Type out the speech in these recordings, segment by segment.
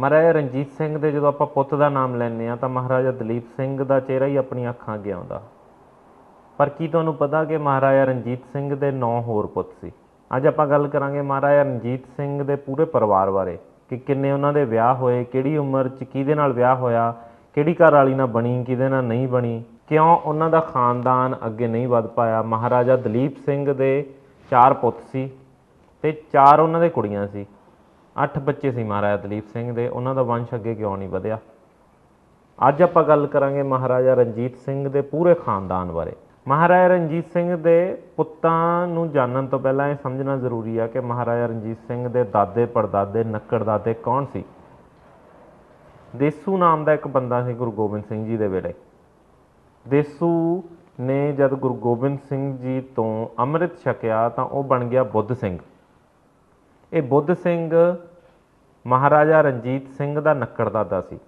ਮਹਾਰਾਜਾ ਰਣਜੀਤ ਸਿੰਘ ਦੇ ਜਦੋਂ ਆਪਾਂ ਪੁੱਤ ਦਾ ਨਾਮ ਲੈਂਦੇ ਆ ਤਾਂ ਮਹਾਰਾਜਾ ਦਲੀਪ ਸਿੰਘ ਦਾ ਚਿਹਰਾ ਹੀ ਆਪਣੀਆਂ ਅੱਖਾਂ ਅੱਗੇ ਆਉਂਦਾ। ਪਰ ਕੀ ਤੁਹਾਨੂੰ ਪਤਾ ਕਿ ਮਹਾਰਾਜਾ ਰਣਜੀਤ ਸਿੰਘ ਦੇ 9 ਹੋਰ ਪੁੱਤ ਸੀ? ਅੱਜ ਆਪਾਂ ਗੱਲ ਕਰਾਂਗੇ ਮਹਾਰਾਜਾ ਰਣਜੀਤ ਸਿੰਘ ਦੇ ਪੂਰੇ ਪਰਿਵਾਰ ਬਾਰੇ ਕਿ ਕਿੰਨੇ ਉਹਨਾਂ ਦੇ ਵਿਆਹ ਹੋਏ, ਕਿਹੜੀ ਉਮਰ 'ਚ ਕਿਹਦੇ ਨਾਲ ਵਿਆਹ ਹੋਇਆ, ਕਿਹੜੀ ਘਰ ਵਾਲੀ ਨਾਲ ਬਣੀ, ਕਿਹਦੇ ਨਾਲ ਨਹੀਂ ਬਣੀ, ਕਿਉਂ ਉਹਨਾਂ ਦਾ ਖਾਨਦਾਨ ਅੱਗੇ ਨਹੀਂ ਵੱਧ ਪਾਇਆ? ਮਹਾਰਾਜਾ ਦਲੀਪ ਸਿੰਘ ਦੇ ਚਾਰ ਪੁੱਤ ਸੀ ਤੇ ਚਾਰ ਉਹਨਾਂ ਦੇ ਕੁੜੀਆਂ ਸੀ। ਅੱਠ ਬੱਚੇ ਸੀ ਮਹਾਰਾਜਾ ਦਲੀਪ ਸਿੰਘ ਦੇ, ਉਹਨਾਂ ਦਾ ਵੰਸ਼ ਅੱਗੇ ਕਿਉਂ ਨਹੀਂ ਵਧਿਆ? ਅੱਜ ਆਪਾਂ ਗੱਲ ਕਰਾਂਗੇ ਮਹਾਰਾਜਾ ਰਣਜੀਤ ਸਿੰਘ ਦੇ ਪੂਰੇ ਖਾਨਦਾਨ ਬਾਰੇ। ਮਹਾਰਾਜਾ ਰਣਜੀਤ ਸਿੰਘ ਦੇ ਪੁੱਤਾਂ ਨੂੰ ਜਾਣਨ ਤੋਂ ਪਹਿਲਾਂ ਇਹ ਸਮਝਣਾ ਜ਼ਰੂਰੀ ਆ ਕਿ ਮਹਾਰਾਜਾ ਰਣਜੀਤ ਸਿੰਘ ਦੇ ਦਾਦੇ, ਪੜਦਾਦੇ ਨੱਕੜ ਦਾਦੇ ਕੌਣ ਸੀ? ਦੇਸੂ ਨਾਮ ਦਾ ਇੱਕ ਬੰਦਾ ਸੀ ਗੁਰੂ ਗੋਬਿੰਦ ਸਿੰਘ ਜੀ ਦੇ ਵੇਲੇ। ਦੇਸੂ ਨੇ ਜਦ ਗੁਰੂ ਗੋਬਿੰਦ ਸਿੰਘ ਜੀ ਤੋਂ ਅੰਮ੍ਰਿਤ ਛਕਿਆ ਤਾਂ ਉਹ ਬਣ ਗਿਆ ਬੁੱਧ ਸਿੰਘ। ਇਹ ਬੁੱਧ ਸਿੰਘ ਮਹਾਰਾਜਾ ਰਣਜੀਤ ਸਿੰਘ ਦਾ ਨੱਕੜ ਦਾਦਾ ਸੀ।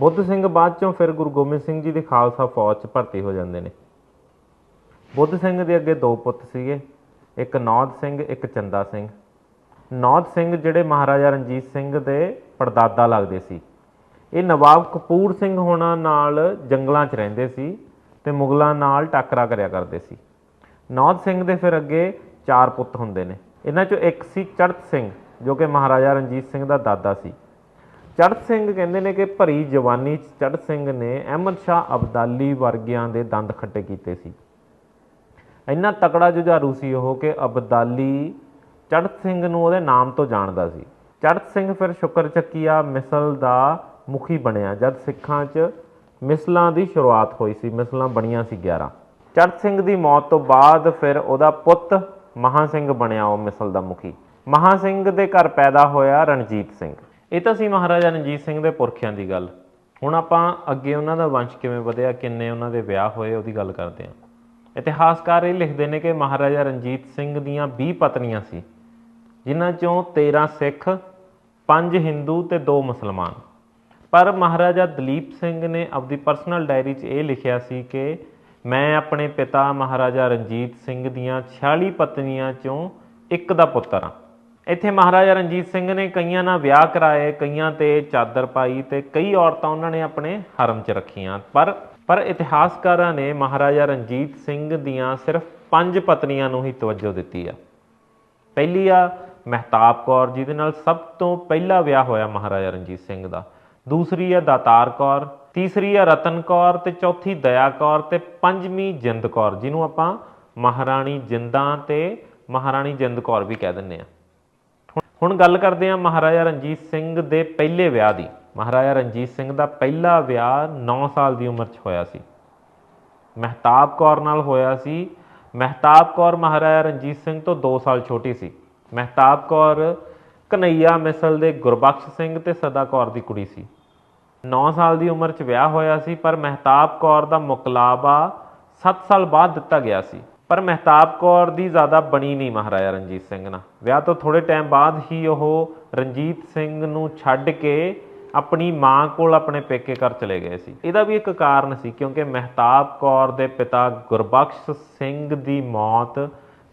ਬੁੱਧ ਸਿੰਘ ਬਾਅਦ ਚੋਂ ਫਿਰ ਗੁਰੂ ਗੋਬਿੰਦ ਸਿੰਘ ਜੀ ਦੀ ਖਾਲਸਾ ਫੌਜ 'ਚ ਭਰਤੀ ਹੋ ਜਾਂਦੇ ਨੇ। ਬੁੱਧ ਸਿੰਘ ਦੇ ਅੱਗੇ ਦੋ ਪੁੱਤ ਸੀਗੇ, ਇੱਕ ਨੌਦ ਸਿੰਘ, ਇੱਕ ਚੰਦਾ ਸਿੰਘ। ਨੌਦ ਸਿੰਘ ਜਿਹੜੇ ਮਹਾਰਾਜਾ ਰਣਜੀਤ ਸਿੰਘ ਦੇ ਪੜਦਾਦਾ ਲੱਗਦੇ ਸੀ। ਇਹ ਨਵਾਬ ਕਪੂਰ ਸਿੰਘ ਹੋਣਾ ਨਾਲ ਜੰਗਲਾਂ 'ਚ ਰਹਿੰਦੇ ਸੀ ਤੇ ਮੁਗਲਾਂ ਨਾਲ ਟੱਕਰਾ ਕਰਿਆ ਕਰਦੇ ਸੀ। ਨੌਦ ਸਿੰਘ ਦੇ ਫਿਰ ਅੱਗੇ ਚਾਰ ਪੁੱਤ ਹੁੰਦੇ ਨੇ। ਇਹਨਾਂ 'ਚੋਂ ਇੱਕ ਸੀ ਚੜਤ ਸਿੰਘ, ਜੋ ਕਿ ਮਹਾਰਾਜਾ ਰਣਜੀਤ ਸਿੰਘ ਦਾ ਦਾਦਾ ਸੀ। ਚੜਤ ਸਿੰਘ ਕਹਿੰਦੇ ਨੇ ਕਿ ਭਰੀ ਜਵਾਨੀ 'ਚ ਚੜਤ ਸਿੰਘ ਨੇ ਅਹਿਮਦ ਸ਼ਾਹ ਅਬਦਾਲੀ ਵਰਗਿਆਂ ਦੇ ਦੰਦ ਖੱਟੇ ਕੀਤੇ ਸੀ। ਇੰਨਾ ਤਕੜਾ ਜੁਝਾਰੂ ਸੀ ਉਹ ਕਿ ਅਬਦਾਲੀ ਚੜਤ ਸਿੰਘ ਨੂੰ ਉਹਦੇ ਨਾਮ ਤੋਂ ਜਾਣਦਾ ਸੀ। ਚੜਤ ਸਿੰਘ ਫਿਰ ਸ਼ੁਕਰ ਚੱਕੀਆ ਮਿਸਲ ਦਾ ਮੁਖੀ ਬਣਿਆ, ਜਦ ਸਿੱਖਾਂ 'ਚ ਮਿਸਲਾਂ ਦੀ ਸ਼ੁਰੂਆਤ ਹੋਈ ਸੀ, ਮਿਸਲਾਂ ਬਣੀਆਂ ਸੀ 11 ਚੜਤ ਸਿੰਘ ਦੀ ਮੌਤ ਤੋਂ ਬਾਅਦ ਫਿਰ ਉਹਦਾ ਪੁੱਤ ਮਹਾ ਸਿੰਘ ਬਣਿਆ ਉਹ ਮਿਸਲ ਦਾ ਮੁਖੀ। ਮਹਾ ਸਿੰਘ ਦੇ ਘਰ ਪੈਦਾ ਹੋਇਆ ਰਣਜੀਤ ਸਿੰਘ। ਇਹ ਤਾਂ ਸੀ ਮਹਾਰਾਜਾ ਰਣਜੀਤ ਸਿੰਘ ਦੇ ਪੁਰਖਿਆਂ ਦੀ ਗੱਲ। ਹੁਣ ਆਪਾਂ ਅੱਗੇ ਉਹਨਾਂ ਦਾ ਵੰਸ਼ ਕਿਵੇਂ ਵਧਿਆ, ਕਿੰਨੇ ਉਹਨਾਂ ਦੇ ਵਿਆਹ ਹੋਏ, ਉਹਦੀ ਗੱਲ ਕਰਦੇ ਹਾਂ। ਇਤਿਹਾਸਕਾਰ ਇਹ ਲਿਖਦੇ ਨੇ ਕਿ ਮਹਾਰਾਜਾ ਰਣਜੀਤ ਸਿੰਘ ਦੀਆਂ 20 ਪਤਨੀਆਂ ਸੀ, ਜਿਨ੍ਹਾਂ ਚੋਂ 13 ਸਿੱਖ 5 ਹਿੰਦੂ ਤੇ 2 ਮੁਸਲਮਾਨ। ਪਰ ਮਹਾਰਾਜਾ ਦਲੀਪ ਸਿੰਘ ਨੇ ਆਪਣੀ ਪਰਸਨਲ ਡਾਇਰੀ 'ਚ ਇਹ ਲਿਖਿਆ ਸੀ ਕਿ ਮੈਂ ਆਪਣੇ ਪਿਤਾ ਮਹਾਰਾਜਾ ਰਣਜੀਤ ਸਿੰਘ ਦੀਆਂ 46 ਪਤਨੀਆਂ ਚੋਂ ਇੱਕ ਦਾ ਪੁੱਤਰ ਹਾਂ। ਇੱਥੇ ਮਹਾਰਾਜਾ ਰਣਜੀਤ ਸਿੰਘ ਨੇ ਕਈਆਂ ਨਾਲ ਵਿਆਹ ਕਰਾਏ, ਕਈਆਂ ਤੇ ਚਾਦਰ ਪਾਈ ਤੇ ਕਈ ਔਰਤਾਂ ਉਹਨਾਂ ਨੇ ਆਪਣੇ ਹਰਮ 'ਚ ਰੱਖੀਆਂ। ਪਰ ਪਰ ਇਤਿਹਾਸਕਾਰਾਂ ਨੇ ਮਹਾਰਾਜਾ ਰਣਜੀਤ ਸਿੰਘ ਦੀਆਂ ਸਿਰਫ ਪੰਜ ਪਤਨੀਆਂ ਨੂੰ ਹੀ ਤਵੱਜੋ ਦਿੱਤੀ ਆ। ਪਹਿਲੀ ਆ ਮਹਿਤਾਬ ਕੌਰ, ਜਿਹਦੇ ਨਾਲ ਸਭ ਤੋਂ ਪਹਿਲਾ ਵਿਆਹ ਹੋਇਆ ਮਹਾਰਾਜਾ ਰਣਜੀਤ ਸਿੰਘ ਦਾ। ਦੂਸਰੀ ਆ ਦਾਤਾਰ ਕੌਰ ਤੀਸਰੀ ਆ ਰਤਨ ਕੌਰ ਤੇ ਚੌਥੀ ਦਇਆ ਕੌਰ ਤੇ ਪੰਜਵੀਂ ਜਿੰਦ ਕੌਰ, ਜਿਹਨੂੰ ਆਪਾਂ ਮਹਾਰਾਣੀ ਜਿੰਦਾਂ ਤੇ ਮਹਾਰਾਣੀ ਜਿੰਦ ਕੌਰ ਵੀ ਕਹਿ ਦਿੰਦੇ ਆ। ਹੁਣ ਗੱਲ ਕਰਦੇ ਹਾਂ ਮਹਾਰਾਜਾ ਰਣਜੀਤ ਸਿੰਘ ਦੇ ਪਹਿਲੇ ਵਿਆਹ ਦੀ। ਮਹਾਰਾਜਾ ਰਣਜੀਤ ਸਿੰਘ ਦਾ ਪਹਿਲਾ ਵਿਆਹ 9 ਸਾਲ ਦੀ ਉਮਰ 'ਚ ਹੋਇਆ ਸੀ। ਮਹਿਤਾਬ ਕੌਰ ਨਾਲ ਹੋਇਆ ਸੀ। ਮਹਿਤਾਬ ਕੌਰ ਮਹਾਰਾਜਾ ਰਣਜੀਤ ਸਿੰਘ ਤੋਂ 2 ਸਾਲ ਛੋਟੀ ਸੀ। ਮਹਿਤਾਬ ਕੌਰ ਕਨਈਆ ਮਿਸਲ ਦੇ ਗੁਰਬਖਸ਼ ਸਿੰਘ ਤੇ ਸਦਾ ਕੌਰ ਦੀ ਕੁੜੀ ਸੀ। 9 ਸਾਲ ਦੀ ਉਮਰ 'ਚ ਵਿਆਹ ਹੋਇਆ ਸੀ, ਪਰ ਮਹਿਤਾਬ ਕੌਰ ਦਾ ਮੁਕਲਾਬਾ 7 ਸਾਲ ਬਾਅਦ ਦਿੱਤਾ ਗਿਆ ਸੀ। ਪਰ ਮਹਿਤਾਬ ਕੌਰ ਦੀ ਜ਼ਿਆਦਾ ਬਣੀ ਨਹੀਂ ਮਹਾਰਾਜਾ ਰਣਜੀਤ ਸਿੰਘ ਨਾਲ। ਵਿਆਹ ਤੋਂ ਥੋੜੇ ਟਾਈਮ ਬਾਅਦ ਹੀ ਉਹ ਰਣਜੀਤ ਸਿੰਘ ਨੂੰ ਛੱਡ ਕੇ ਆਪਣੀ ਮਾਂ ਕੋਲ ਆਪਣੇ ਪੇਕੇ ਘਰ ਚਲੇ ਗਏ ਸੀ। ਇਹਦਾ ਵੀ ਇੱਕ ਕਾਰਨ ਸੀ, ਕਿਉਂਕਿ ਮਹਿਤਾਬ ਕੌਰ ਦੇ ਪਿਤਾ ਗੁਰਬਖਸ਼ ਸਿੰਘ ਦੀ ਮੌਤ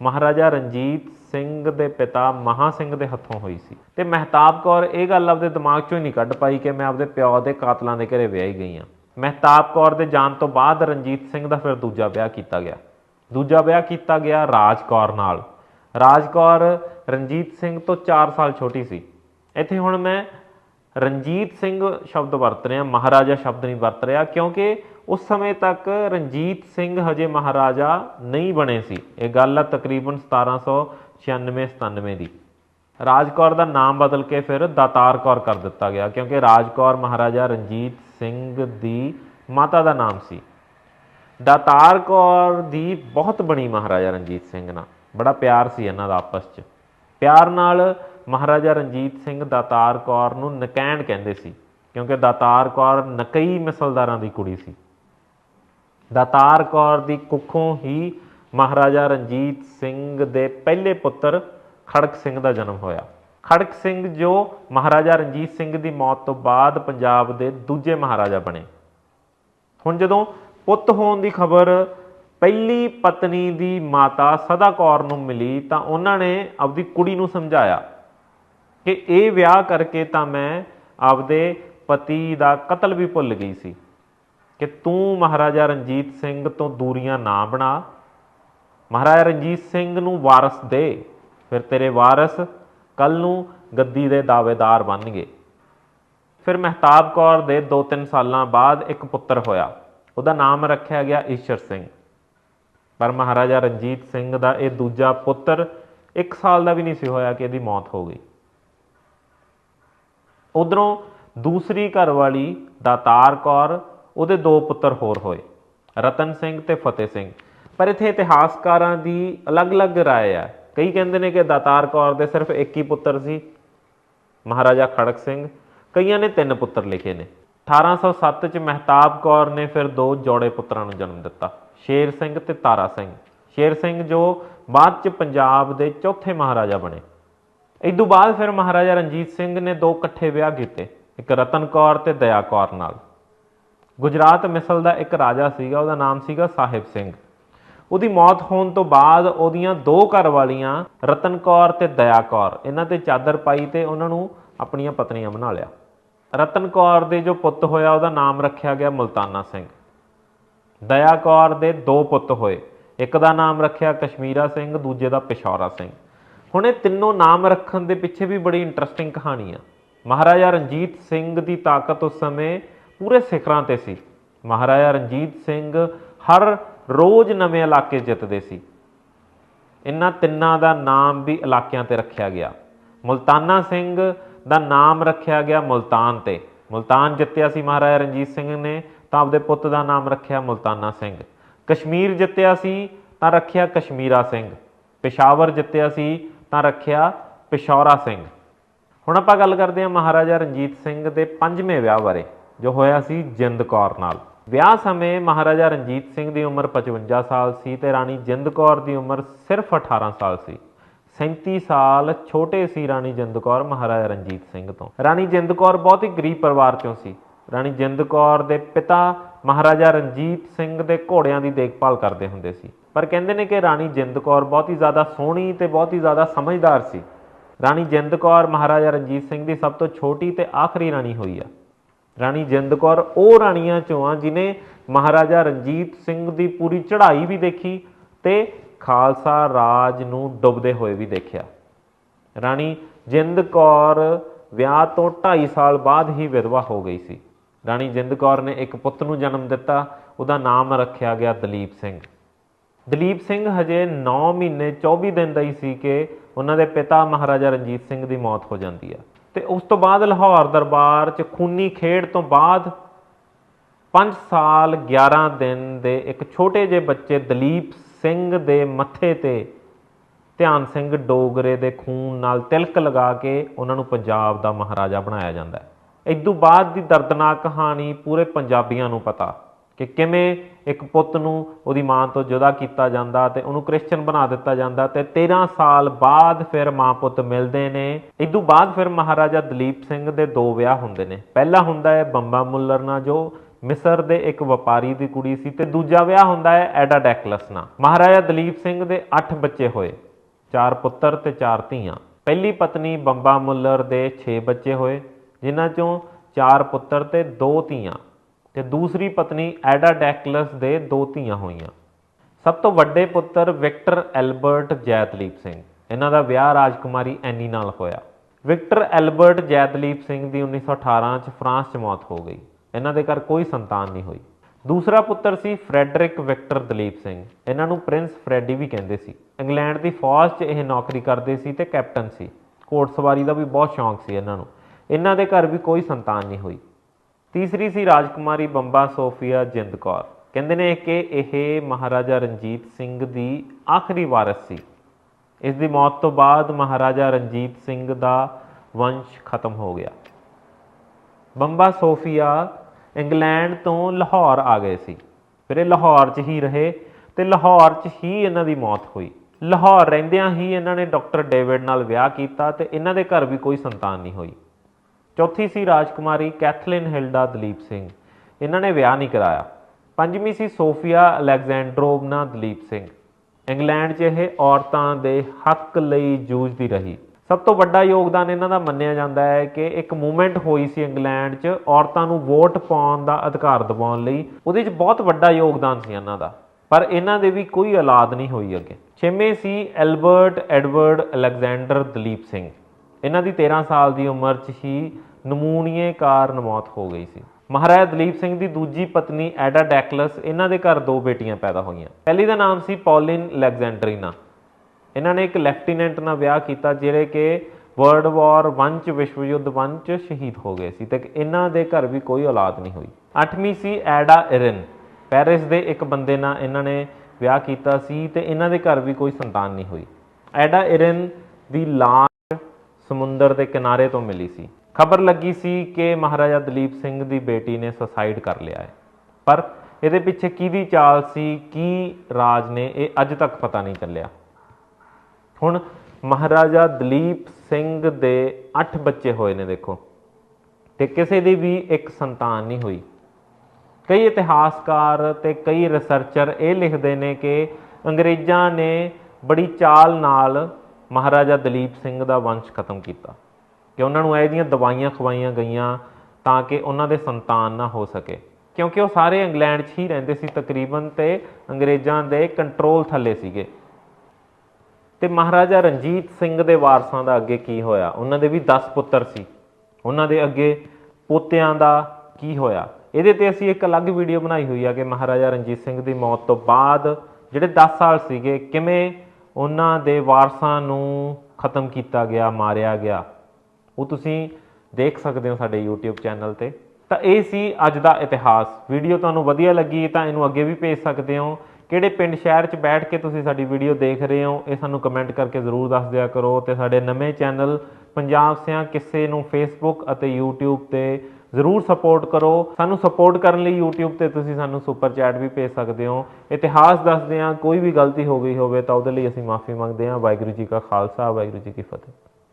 ਮਹਾਰਾਜਾ ਰਣਜੀਤ ਸਿੰਘ ਦੇ ਪਿਤਾ ਮਹਾ ਸਿੰਘ ਦੇ ਹੱਥੋਂ ਹੋਈ ਸੀ। ਤੇ ਮਹਿਤਾਬ ਕੌਰ ਇਹ ਗੱਲ ਆਪਦੇ ਦਿਮਾਗ ਚੋਂ ਹੀ ਨਹੀਂ ਕੱਢ ਪਾਈ ਕਿ ਮੈਂ ਆਪਦੇ ਪਿਓ ਦੇ ਕਾਤਲਾਂ ਦੇ ਘਰੇ ਵਿਆਹੀ ਗਈ ਹਾਂ। ਮਹਿਤਾਬ ਕੌਰ ਦੇ ਜਾਣ ਤੋਂ ਬਾਅਦ ਰਣਜੀਤ ਸਿੰਘ ਦਾ ਫਿਰ ਦੂਜਾ ਵਿਆਹ ਕੀਤਾ ਗਿਆ। ਦੂਜਾ ਵਿਆਹ ਕੀਤਾ ਗਿਆ ਰਾਜ ਕੌਰ ਨਾਲ। ਰਾਜ ਕੌਰ ਰਣਜੀਤ ਸਿੰਘ ਤੋਂ 4 ਸਾਲ ਛੋਟੀ ਸੀ। ਇੱਥੇ ਹੁਣ ਮੈਂ ਰਣਜੀਤ ਸਿੰਘ ਸ਼ਬਦ ਵਰਤ ਰਿਹਾ, ਮਹਾਰਾਜਾ ਸ਼ਬਦ ਨਹੀਂ ਵਰਤ ਰਿਹਾ ਕਿਉਂਕਿ ਉਸ ਸਮੇਂ ਤੱਕ ਰਣਜੀਤ ਸਿੰਘ ਹਜੇ ਮਹਾਰਾਜਾ ਨਹੀਂ ਬਣੇ ਸੀ। ਇਹ ਗੱਲ ਆ ਤਕਰੀਬਨ 1796 97 ਦੀ। ਰਾਜ ਕੌਰ ਦਾ ਨਾਮ ਬਦਲ ਕੇ ਫਿਰ ਦਾਤਾਰ ਕੌਰ ਕਰ ਦਿੱਤਾ ਗਿਆ, ਕਿਉਂਕਿ ਰਾਜ ਕੌਰ ਮਹਾਰਾਜਾ ਰਣਜੀਤ ਸਿੰਘ ਦੀ ਮਾਤਾ ਦਾ ਨਾਮ ਸੀ। ਦਾਤਾਰ ਕੌਰ ਦੀ ਬਹੁਤ ਬਣੀ ਮਹਾਰਾਜਾ ਰਣਜੀਤ ਸਿੰਘ ਨਾਲ। ਬੜਾ ਪਿਆਰ ਸੀ ਇਹਨਾਂ ਦਾ ਆਪਸ 'ਚ। ਪਿਆਰ ਨਾਲ ਮਹਾਰਾਜਾ ਰਣਜੀਤ ਸਿੰਘ ਦਾਤਾਰ ਕੌਰ ਨੂੰ ਨਕੈਣ ਕਹਿੰਦੇ ਸੀ, ਕਿਉਂਕਿ ਦਾਤਾਰ ਕੌਰ ਨਕਈ ਮਿਸਲਦਾਰਾਂ ਦੀ ਕੁੜੀ ਸੀ। ਦਾਤਾਰ ਕੌਰ ਦੀ ਕੁੱਖੋਂ ਹੀ ਮਹਾਰਾਜਾ ਰਣਜੀਤ ਸਿੰਘ ਦੇ ਪਹਿਲੇ ਪੁੱਤਰ ਖੜਕ ਸਿੰਘ ਦਾ ਜਨਮ ਹੋਇਆ। ਖੜਕ ਸਿੰਘ ਜੋ ਮਹਾਰਾਜਾ ਰਣਜੀਤ ਸਿੰਘ ਦੀ ਮੌਤ ਤੋਂ ਬਾਅਦ ਪੰਜਾਬ ਦੇ ਦੂਜੇ ਮਹਾਰਾਜਾ ਬਣੇ। ਹੁਣ ਜਦੋਂ ਪੁੱਤ ਹੋਣ ਦੀ ਖਬਰ ਪਹਿਲੀ ਪਤਨੀ ਦੀ ਮਾਤਾ ਸਦਾ ਕੌਰ ਨੂੰ ਮਿਲੀ ਤਾਂ ਉਹਨਾਂ ਨੇ ਆਪਦੀ ਕੁੜੀ ਨੂੰ ਸਮਝਾਇਆ ਕਿ ਇਹ ਵਿਆਹ ਕਰਕੇ ਤਾਂ ਮੈਂ ਆਪਦੇ ਪਤੀ ਦਾ ਕਤਲ ਵੀ ਭੁੱਲ ਗਈ ਸੀ। ਕਿ ਤੂੰ ਮਹਾਰਾਜਾ ਰਣਜੀਤ ਸਿੰਘ ਤੋਂ ਦੂਰੀਆਂ ਨਾ ਬਣਾ। ਮਹਾਰਾਜਾ ਰਣਜੀਤ ਸਿੰਘ ਨੂੰ ਵਾਰਸ ਦੇ, ਫਿਰ ਤੇਰੇ ਵਾਰਸ ਕੱਲ ਨੂੰ ਗੱਦੀ ਦੇ ਦਾਅਵੇਦਾਰ ਬਣਨਗੇ। ਫਿਰ ਮਹਿਤਾਬ ਕੌਰ ਦੇ 2-3 ਸਾਲਾਂ ਬਾਅਦ ਇੱਕ ਪੁੱਤਰ ਹੋਇਆ, ਉਹਦਾ ਨਾਮ ਰੱਖਿਆ ਗਿਆ ਈਸ਼ਰ ਸਿੰਘ। ਪਰ ਮਹਾਰਾਜਾ ਰਣਜੀਤ ਸਿੰਘ ਦਾ ਇਹ ਦੂਜਾ ਪੁੱਤਰ 1 ਸਾਲ ਦਾ ਵੀ ਨਹੀਂ ਸੀ ਹੋਇਆ ਕਿ ਇਹਦੀ ਮੌਤ ਹੋ ਗਈ। ਉਧਰੋਂ ਦੂਸਰੀ ਘਰਵਾਲੀ ਦਾਤਾਰ ਕੌਰ ਉਹਦੇ ਦੋ ਪੁੱਤਰ ਹੋਰ ਹੋਏ ਰਤਨ ਸਿੰਘ ਤੇ ਫਤਿਹ ਸਿੰਘ ਪਰ ਇੱਥੇ ਇਤਿਹਾਸਕਾਰਾਂ ਦੀ ਅਲੱਗ-ਅਲੱਗ رائے ਹੈ ਕਈ ਕਹਿੰਦੇ ਨੇ ਕਿ ਦਾਤਾਰ ਕੌਰ ਦੇ ਸਿਰਫ ਇੱਕ ਹੀ ਪੁੱਤਰ ਸੀ ਮਹਾਰਾਜਾ ਖੜਕ ਸਿੰਘ ਕਈਆਂ ਨੇ ਤਿੰਨ ਪੁੱਤਰ ਲਿਖੇ ਨੇ 1807 ਚ ਮਹਿਤਾਬ ਕੌਰ ਨੇ ਫਿਰ ਦੋ ਜੋੜੇ ਪੁੱਤਰਾਂ ਨੂੰ ਜਨਮ ਦਿੱਤਾ ਸ਼ੇਰ ਸਿੰਘ ਤੇ ਤਾਰਾ ਸਿੰਘ ਸ਼ੇਰ ਸਿੰਘ ਜੋ ਬਾਅਦ ਚ ਪੰਜਾਬ ਦੇ ਚੌਥੇ ਮਹਾਰਾਜਾ ਬਣੇ ਇਸ ਤੋਂ ਬਾਅਦ ਫਿਰ ਮਹਾਰਾਜਾ ਰਣਜੀਤ ਸਿੰਘ ਨੇ ਦੋ ਇਕੱਠੇ ਵਿਆਹ ਕੀਤੇ ਇੱਕ ਰਤਨ ਕੌਰ ਤੇ ਦਇਆ ਕੌਰ ਨਾਲ ਗੁਜਰਾਤ ਮਿਸਲ ਦਾ ਇੱਕ ਰਾਜਾ ਸੀਗਾ, ਉਹਦਾ ਨਾਮ ਸੀਗਾ ਸਾਹਿਬ ਸਿੰਘ। ਉਹਦੀ ਮੌਤ ਹੋਣ ਤੋਂ ਬਾਅਦ ਉਹਦੀਆਂ ਦੋ ਘਰਵਾਲੀਆਂ ਰਤਨ ਕੌਰ ਤੇ ਦਇਆ ਕੌਰ, ਇਹਨਾਂ ਤੇ ਚਾਦਰ ਪਾਈ ਤੇ ਉਹਨਾਂ ਨੂੰ ਆਪਣੀਆਂ ਪਤਨੀਆਂ ਬਣਾ ਲਿਆ। ਰਤਨ ਕੌਰ ਦੇ ਜੋ ਪੁੱਤ ਹੋਇਆ, ਉਹਦਾ ਨਾਮ ਰੱਖਿਆ ਗਿਆ ਮੁਲਤਾਨਾ ਸਿੰਘ। ਦਇਆ ਕੌਰ ਦੇ ਦੋ ਪੁੱਤ ਹੋਏ। ਇੱਕ ਦਾ ਨਾਮ ਰੱਖਿਆ ਕਸ਼ਮੀਰਾ ਸਿੰਘ, ਦੂਜੇ ਦਾ ਪਿਸ਼ੌਰਾ ਸਿੰਘ। ਹੁਣ ਇਹ ਤਿੰਨੋਂ ਨਾਮ ਰੱਖਣ ਦੇ ਪਿੱਛੇ ਵੀ ਬੜੀ ਇੰਟਰਸਟਿੰਗ ਕਹਾਣੀ ਆ। ਮਹਾਰਾਜਾ ਰਣਜੀਤ ਸਿੰਘ ਦੀ ਤਾਕਤ ਉਸ ਸਮੇਂ ਪੂਰੇ ਸਿਖਰਾਂ ਤੇ ਸੀ। ਮਹਾਰਾਜਾ ਰਣਜੀਤ ਸਿੰਘ ਹਰ ਰੋਜ਼ ਨਵੇਂ ਇਲਾਕੇ ਜਿੱਤਦੇ ਸੀ। ਇਹਨਾਂ ਤਿੰਨਾਂ ਦਾ ਨਾਮ ਵੀ ਇਲਾਕਿਆਂ ਤੇ ਰੱਖਿਆ ਗਿਆ। ਮੁਲਤਾਨਾ ਸਿੰਘ ਦਾ ਨਾਮ ਰੱਖਿਆ ਗਿਆ ਮੁਲਤਾਨ ਤੇ। ਮੁਲਤਾਨ ਜਿੱਤਿਆ ਸੀ ਮਹਾਰਾਜਾ ਰਣਜੀਤ ਸਿੰਘ ਨੇ, ਤਾਂ ਆਪਦੇ ਪੁੱਤ ਦਾ ਨਾਮ ਰੱਖਿਆ ਮੁਲਤਾਨਾ ਸਿੰਘ। ਕਸ਼ਮੀਰ ਜਿੱਤਿਆ ਸੀ, ਤਾਂ ਰੱਖਿਆ ਕਸ਼ਮੀਰਾ ਸਿੰਘ। ਪਿਸ਼ਾਵਰ ਜਿੱਤਿਆ ਸੀ, ਤਾਂ ਰੱਖਿਆ ਪਿਸ਼ੌਰਾ ਸਿੰਘ। ਹੁਣ ਆਪਾਂ ਗੱਲ ਕਰਦੇ ਹਾਂ ਮਹਾਰਾਜਾ ਰਣਜੀਤ ਸਿੰਘ ਦੇ ਪੰਜਵੇਂ ਵਿਆਹ ਬਾਰੇ। ਜੋ ਹੋਇਆ ਸੀ ਜਿੰਦ ਕੌਰ ਨਾਲ। ਵਿਆਹ ਸਮੇਂ ਮਹਾਰਾਜਾ ਰਣਜੀਤ ਸਿੰਘ ਦੀ ਉਮਰ 55 ਸਾਲ ਸੀ ਤੇ ਰਾਣੀ ਜਿੰਦ ਕੌਰ ਦੀ ਉਮਰ ਸਿਰਫ 18 ਸਾਲ ਸੀ। 37 ਸਾਲ ਛੋਟੇ ਸੀ ਰਾਣੀ ਜਿੰਦ ਕੌਰ ਮਹਾਰਾਜਾ ਰਣਜੀਤ ਸਿੰਘ ਤੋਂ। ਰਾਣੀ ਜਿੰਦ ਕੌਰ ਬਹੁਤ ਹੀ ਗਰੀਬ ਪਰਿਵਾਰ ਚੋਂ ਸੀ। ਰਾਣੀ ਜਿੰਦ ਕੌਰ ਦੇ ਪਿਤਾ ਮਹਾਰਾਜਾ ਰਣਜੀਤ ਸਿੰਘ ਦੇ ਘੋੜਿਆਂ ਦੀ ਦੇਖਭਾਲ ਕਰਦੇ ਹੁੰਦੇ ਸੀ। ਪਰ ਕਹਿੰਦੇ ਨੇ ਕਿ ਰਾਣੀ ਜਿੰਦ ਕੌਰ ਬਹੁਤ ਹੀ ਜ਼ਿਆਦਾ ਸੋਹਣੀ ਤੇ ਬਹੁਤ ਹੀ ਜ਼ਿਆਦਾ ਸਮਝਦਾਰ ਸੀ। ਰਾਣੀ ਜਿੰਦ ਕੌਰ ਮਹਾਰਾਜਾ ਰਣਜੀਤ ਸਿੰਘ ਦੀ ਸਭ ਤੋਂ ਛੋਟੀ ਤੇ ਆਖਰੀ ਰਾਣੀ ਹੋਈ ਆ। ਰਾਣੀ ਜਿੰਦ ਕੌਰ, ਉਹ ਰਾਣੀਆਂ ਚੋਂ ਆ ਜਿਨੇ ਮਹਾਰਾਜਾ ਰਣਜੀਤ ਸਿੰਘ ਦੀ ਪੂਰੀ ਚੜ੍ਹਾਈ ਵੀ ਦੇਖੀ ਤੇ ਖਾਲਸਾ ਰਾਜ ਨੂੰ ਡੁੱਬਦੇ ਹੋਏ ਵੀ ਦੇਖਿਆ। ਰਾਣੀ ਜਿੰਦ ਕੌਰ ਵਿਆਹ ਤੋਂ 2.5 ਸਾਲ ਬਾਅਦ ਹੀ ਵਿਧਵਾ ਹੋ ਗਈ ਸੀ। ਰਾਣੀ ਜਿੰਦ ਕੌਰ ਨੇ ਇੱਕ ਪੁੱਤ ਨੂੰ ਜਨਮ ਦਿੱਤਾ, ਉਹਦਾ ਨਾਮ ਰੱਖਿਆ ਗਿਆ ਦਲੀਪ ਸਿੰਘ। ਦਲੀਪ ਸਿੰਘ ਹਜੇ 9 ਮਹੀਨੇ 24 ਦਿਨ ਦਾ ਹੀ ਸੀ ਕਿ ਉਹਨਾਂ ਦੇ ਪਿਤਾ ਮਹਾਰਾਜਾ ਰਣਜੀਤ ਸਿੰਘ ਦੀ ਮੌਤ ਹੋ ਜਾਂਦੀ ਆ। ਤੇ ਉਸ ਤੋਂ ਬਾਅਦ ਲਾਹੌਰ ਦਰਬਾਰ 'ਚ ਖੂਨੀ ਖੇਡ ਤੋਂ ਬਾਅਦ 5 ਸਾਲ 11 ਦਿਨ ਦੇ ਇੱਕ ਛੋਟੇ ਜਿਹੇ ਬੱਚੇ ਦਲੀਪ ਸਿੰਘ ਦੇ ਮੱਥੇ ਤੇ ਧਿਆਨ ਸਿੰਘ ਡੋਗਰੇ ਦੇ ਖੂਨ ਨਾਲ ਤਿਲਕ ਲਗਾ ਕੇ ਉਹਨਾਂ ਨੂੰ ਪੰਜਾਬ ਦਾ ਮਹਾਰਾਜਾ ਬਣਾਇਆ ਜਾਂਦਾ ਹੈ। ਤੋਂ ਬਾਅਦ ਦੀ ਦਰਦਨਾਕ ਕਹਾਣੀ ਪੂਰੇ ਪੰਜਾਬੀਆਂ ਨੂੰ ਪਤਾ। ਕਿ ਕਿਵੇਂ ਇੱਕ ਪੁੱਤ ਨੂੰ ਉਹਦੀ ਮਾਂ ਤੋਂ ਜੁਦਾ ਕੀਤਾ ਜਾਂਦਾ ਤੇ ਉਹਨੂੰ ਕ੍ਰਿਸਚੀਅਨ ਬਣਾ ਦਿੱਤਾ ਜਾਂਦਾ ਤੇ 13 ਸਾਲ ਬਾਅਦ ਫਿਰ ਮਾਂ ਪੁੱਤ ਮਿਲਦੇ ਨੇ। ਇਦੋਂ ਬਾਅਦ ਫਿਰ ਮਹਾਰਾਜਾ ਦਲੀਪ ਸਿੰਘ ਦੇ ਦੋ ਵਿਆਹ ਹੁੰਦੇ ਨੇ। ਪਹਿਲਾ ਹੁੰਦਾ ਹੈ ਬੰਬਾ ਮੁੱਲਰ ਨਾਲ ਜੋ ਮਿਸਰ ਦੇ ਇੱਕ ਵਪਾਰੀ ਦੀ ਕੁੜੀ ਸੀ ਤੇ ਦੂਜਾ ਵਿਆਹ ਹੁੰਦਾ ਹੈ ਐਡਾ ਡੈਕਲਸ ਨਾਲ ਮਹਾਰਾਜਾ ਦਲੀਪ ਸਿੰਘ ਦੇ 8 ਬੱਚੇ ਹੋਏ, ਚਾਰ ਪੁੱਤਰ ਤੇ ਚਾਰ ਧੀਆਂ। ਪਹਿਲੀ ਪਤਨੀ ਬੰਬਾ ਮੁੱਲਰ ਦੇ 6 ਬੱਚੇ ਹੋਏ, ਜਿਨ੍ਹਾਂ ਚੋਂ ਚਾਰ ਪੁੱਤਰ ਤੇ ਦੋ ਧੀਆਂ। ਤੇ ਦੂਸਰੀ ਪਤਨੀ ਐਡਾ ਡੈਕਲਸ ਦੇ ਦੋ ਧੀਆਂ ਹੋਈਆਂ। ਸਭ ਤੋਂ ਵੱਡੇ ਪੁੱਤਰ ਵਿਕਟਰ ਐਲਬਰਟ ਜੈਦਲੀਪ ਸਿੰਘ। ਇਹਨਾਂ ਦਾ ਵਿਆਹ ਰਾਜਕੁਮਾਰੀ ਐਨੀ ਨਾਲ ਹੋਇਆ। ਵਿਕਟਰ ਐਲਬਰਟ ਜੈਦਲੀਪ ਸਿੰਘ ਦੀ 1918 ਚ ਫਰਾਂਸ 'ਚ ਮੌਤ ਹੋ ਗਈ। ਇਹਨਾਂ ਦੇ ਘਰ ਕੋਈ ਸੰਤਾਨ ਨਹੀਂ ਹੋਈ। ਦੂਸਰਾ ਪੁੱਤਰ ਸੀ ਫਰੈਡਰਿਕ ਵਿਕਟਰ ਦਲੀਪ ਸਿੰਘ। ਇਹਨਾਂ ਨੂੰ ਪ੍ਰਿੰਸ ਫਰੈਡੀ ਵੀ ਕਹਿੰਦੇ ਸੀ। ਇੰਗਲੈਂਡ ਦੀ ਫੌਜ 'ਚ ਇਹ ਨੌਕਰੀ ਕਰਦੇ ਸੀ ਤੇ ਕੈਪਟਨ ਸੀ। ਘੋੜਸਵਾਰੀ ਦਾ ਵੀ ਬਹੁਤ ਸ਼ੌਂਕ ਸੀ ਇਹਨਾਂ ਨੂੰ। ਇਹਨਾਂ ਦੇ ਘਰ ਵੀ ਕੋਈ ਸੰਤਾਨ ਨਹੀਂ ਹੋਈ। ਤੀਸਰੀ ਸੀ ਰਾਜਕੁਮਾਰੀ ਬੰਬਾ ਸੋਫੀਆ ਜਿੰਦ ਕੌਰ। ਕਹਿੰਦੇ ਨੇ ਕਿ ਇਹ ਮਹਾਰਾਜਾ ਰਣਜੀਤ ਸਿੰਘ ਦੀ ਆਖਰੀ ਵਾਰਿਸ ਸੀ। ਇਸ ਦੀ ਮੌਤ ਤੋਂ ਬਾਅਦ ਮਹਾਰਾਜਾ ਰਣਜੀਤ ਸਿੰਘ ਦਾ ਵੰਸ਼ ਖਤਮ ਹੋ ਗਿਆ। ਬੰਬਾ ਸੋਫੀਆ ਇੰਗਲੈਂਡ ਤੋਂ ਲਾਹੌਰ ਆ ਗਏ ਸੀ। ਫਿਰ ਇਹ ਲਾਹੌਰ 'ਚ ਹੀ ਰਹੇ ਤੇ ਲਾਹੌਰ 'ਚ ਹੀ ਇਹਨਾਂ ਦੀ ਮੌਤ ਹੋਈ। ਲਾਹੌਰ ਰਹਿੰਦਿਆਂ ਹੀ ਇਹਨਾਂ ਨੇ ਡਾਕਟਰ ਡੇਵਿਡ ਨਾਲ ਵਿਆਹ ਕੀਤਾ ਤੇ ਇਹਨਾਂ ਦੇ ਘਰ ਵੀ ਕੋਈ ਸੰਤਾਨ ਨਹੀਂ ਹੋਈ। ਚੌਥੀ ਸੀ ਰਾਜਕੁਮਾਰੀ ਕੈਥਲੀਨ ਹਿਲਡਾ ਦਲੀਪ ਸਿੰਘ। ਇਹਨਾਂ ਨੇ ਵਿਆਹ ਨਹੀਂ ਕਰਾਇਆ। ਪੰਜਵੀਂ ਸੀ Sophia Alexandrovna Duleep Singh. England 'ਚ ਇਹ ਔਰਤਾਂ ਦੇ ਹੱਕ ਲਈ ਜੂਝਦੀ ਰਹੀ। ਸਭ ਤੋਂ ਵੱਡਾ ਯੋਗਦਾਨ ਇਹਨਾਂ ਦਾ ਮੰਨਿਆ ਜਾਂਦਾ ਹੈ ਕਿ ਇੱਕ ਮੂਵਮੈਂਟ ਹੋਈ ਸੀ ਇੰਗਲੈਂਡ 'ਚ ਔਰਤਾਂ ਨੂੰ ਵੋਟ ਪਾਉਣ ਦਾ ਅਧਿਕਾਰ ਦਿਵਾਉਣ ਲਈ। ਉਹਦੇ 'ਚ ਬਹੁਤ ਵੱਡਾ ਯੋਗਦਾਨ ਸੀ ਇਹਨਾਂ ਦਾ। ਪਰ ਇਹਨਾਂ ਦੇ ਵੀ ਕੋਈ ਔਲਾਦ ਨਹੀਂ ਹੋਈ ਅੱਗੇ। ਛੇਵੇਂ ਸੀ Albert Edward Alexander Duleep Singh. ਇਹਨਾਂ ਦੀ 13 ਸਾਲ ਦੀ ਉਮਰ 'ਚ ਹੀ ਨਮੂਨੀਏ ਕਾਰਨ ਮੌਤ ਹੋ ਗਈ ਸੀ। ਮਹਾਰਾਜਾ ਦਲੀਪ ਸਿੰਘ ਦੀ ਦੂਜੀ ਪਤਨੀ ਐਡਾ ਡੈਕਲਸ ਇਹਨਾਂ ਦੇ ਘਰ ਦੋ ਬੇਟੀਆਂ ਪੈਦਾ ਹੋਈਆਂ। ਪਹਿਲੀ ਦਾ ਨਾਮ ਸੀ ਪੌਲਿਨ ਅਲੈਗਜ਼ੈਂਡਰੀਨਾ। ਇਹਨਾਂ ਨੇ ਇੱਕ ਲੈਫਟੀਨੈਂਟ ਨਾਲ ਵਿਆਹ ਕੀਤਾ, ਜਿਹੜੇ ਕਿ ਵਰਲਡ ਵਾਰ 1 ਚ, ਵਿਸ਼ਵ ਯੁੱਧ 1 ਚ ਸ਼ਹੀਦ ਹੋ ਗਏ ਸੀ ਤੇ ਇਹਨਾਂ ਦੇ ਘਰ ਵੀ ਕੋਈ ਔਲਾਦ ਨਹੀਂ ਹੋਈ। ਅੱਠਵੀਂ ਸੀ ਐਡਾ ਇਰਨ। ਪੈਰਿਸ ਦੇ ਇੱਕ ਬੰਦੇ ਨਾਲ ਇਹਨਾਂ ਨੇ ਵਿਆਹ ਕੀਤਾ ਸੀ ਤੇ ਇਹਨਾਂ ਦੇ ਘਰ ਵੀ ਕੋਈ ਸੰਤਾਨ ਨਹੀਂ ਹੋਈ। ਐਡਾ ਇਰਨ ਦੀ ਲਾਸ਼ ਸਮੁੰਦਰ ਦੇ ਕਿਨਾਰੇ ਤੋਂ ਮਿਲੀ ਸੀ। ਖਬਰ ਲੱਗੀ ਸੀ ਕਿ ਮਹਾਰਾਜਾ ਦਲੀਪ ਸਿੰਘ ਦੀ ਬੇਟੀ ਨੇ ਸੁਸਾਈਡ ਕਰ ਲਿਆ ਹੈ। ਪਰ ਇਹਦੇ ਪਿੱਛੇ ਕਿਹਦੀ ਚਾਲ ਸੀ, ਕੀ ਰਾਜ ਨੇ, ਇਹ ਅੱਜ ਤੱਕ ਪਤਾ ਨਹੀਂ ਚੱਲਿਆ। ਹੁਣ ਮਹਾਰਾਜਾ ਦਲੀਪ ਸਿੰਘ ਦੇ 8 ਬੱਚੇ ਹੋਏ ਨੇ ਦੇਖੋ ਤੇ ਕਿਸੇ ਦੀ ਵੀ ਇੱਕ ਸੰਤਾਨ ਨਹੀਂ ਹੋਈ। ਕਈ ਇਤਿਹਾਸਕਾਰ ਤੇ ਕਈ ਰਿਸਰਚਰ ਇਹ ਲਿਖਦੇ ਨੇ ਕਿ ਅੰਗਰੇਜ਼ਾਂ ਨੇ ਬੜੀ ਚਾਲ ਨਾਲ ਮਹਾਰਾਜਾ ਦਲੀਪ ਸਿੰਘ ਦਾ ਵੰਸ਼ ਖਤਮ ਕੀਤਾ। ਕਿ ਉਹਨਾਂ ਨੂੰ ਇਹ ਜਿਹੀਆਂ ਦਵਾਈਆਂ ਖਵਾਈਆਂ ਗਈਆਂ ਤਾਂ ਕਿ ਉਹਨਾਂ ਦੇ ਸੰਤਾਨ ਨਾ ਹੋ ਸਕੇ। ਕਿਉਂਕਿ ਉਹ ਸਾਰੇ ਇੰਗਲੈਂਡ 'ਚ ਹੀ ਰਹਿੰਦੇ ਸੀ, ਤਕਰੀਬਨ ਤੇ ਅੰਗਰੇਜ਼ਾਂ ਦੇ ਕੰਟਰੋਲ ਥੱਲੇ ਸੀਗੇ। ਤੇ ਮਹਾਰਾਜਾ ਰਣਜੀਤ ਸਿੰਘ ਦੇ ਵਾਰਸਾਂ ਦਾ ਅੱਗੇ ਕੀ ਹੋਇਆ? ਉਹਨਾਂ ਦੇ ਵੀ 10 ਪੁੱਤਰ ਸੀ। ਉਹਨਾਂ ਦੇ ਅੱਗੇ ਪੋਤਿਆਂ ਦਾ ਕੀ ਹੋਇਆ? ਇਹਦੇ ਤੇ ਅਸੀਂ ਇੱਕ ਅਲੱਗ ਵੀਡੀਓ ਬਣਾਈ ਹੋਈ ਆ ਕਿ ਮਹਾਰਾਜਾ ਰਣਜੀਤ ਸਿੰਘ ਦੀ ਮੌਤ ਤੋਂ ਬਾਅਦ ਜਿਹੜੇ 10 ਸਾਲ ਸੀਗੇ, ਕਿਵੇਂ ਉਹਨਾਂ ਦੇ ਵਾਰਸਾਂ ਨੂੰ ਖਤਮ ਕੀਤਾ ਗਿਆ, ਮਾਰਿਆ ਗਿਆ। ਉਹ ਤੁਸੀਂ ਦੇਖ ਸਕਦੇ ਹੋ ਸਾਡੇ YouTube ਚੈਨਲ ਤੇ। ਤਾਂ ਇਹ ਸੀ ਅੱਜ ਦਾ ਇਤਿਹਾਸ। ਵੀਡੀਓ ਤੁਹਾਨੂੰ ਵਧੀਆ ਲੱਗੀ ਤਾਂ ਇਹਨੂੰ ਅੱਗੇ ਵੀ ਭੇਜ ਸਕਦੇ ਹੋ। ਕਿਹੜੇ ਪਿੰਡ, ਸ਼ਹਿਰ 'ਚ ਬੈਠ ਕੇ ਤੁਸੀਂ ਸਾਡੀ ਵੀਡੀਓ ਦੇਖ ਰਹੇ ਹੋ, ਇਹ ਸਾਨੂੰ ਕਮੈਂਟ ਕਰਕੇ ਜ਼ਰੂਰ ਦੱਸ ਦਿਆ ਕਰੋ। ਤੇ ਸਾਡੇ ਨਵੇਂ ਚੈਨਲ, ਪੰਜਾਬ ਸਿਆਂ ਕਿਸੇ ਨੂੰ Facebook ਅਤੇ YouTube ਤੇ ਜ਼ਰੂਰ ਸਪੋਰਟ ਕਰੋ। ਸਾਨੂੰ ਸਪੋਰਟ ਕਰਨ ਲਈ YouTube ਤੇ ਤੁਸੀਂ ਸਾਨੂੰ ਸੁਪਰ ਚੈਟ ਵੀ ਭੇਜ ਸਕਦੇ ਹੋ। ਇਤਿਹਾਸ ਦੱਸਦੇ ਹਾਂ, ਕੋਈ ਵੀ ਗਲਤੀ ਹੋ ਗਈ ਹੋਵੇ ਤਾਂ ਉਹਦੇ ਲਈ ਅਸੀਂ ਮਾਫੀ ਮੰਗਦੇ ਹਾਂ। ਵਾਹਿਗੁਰੂ ਜੀ ਕਾ ਖਾਲਸਾ, ਵਾਹਿਗੁਰੂ ਜੀ ਕੀ ਫਤਿਹ।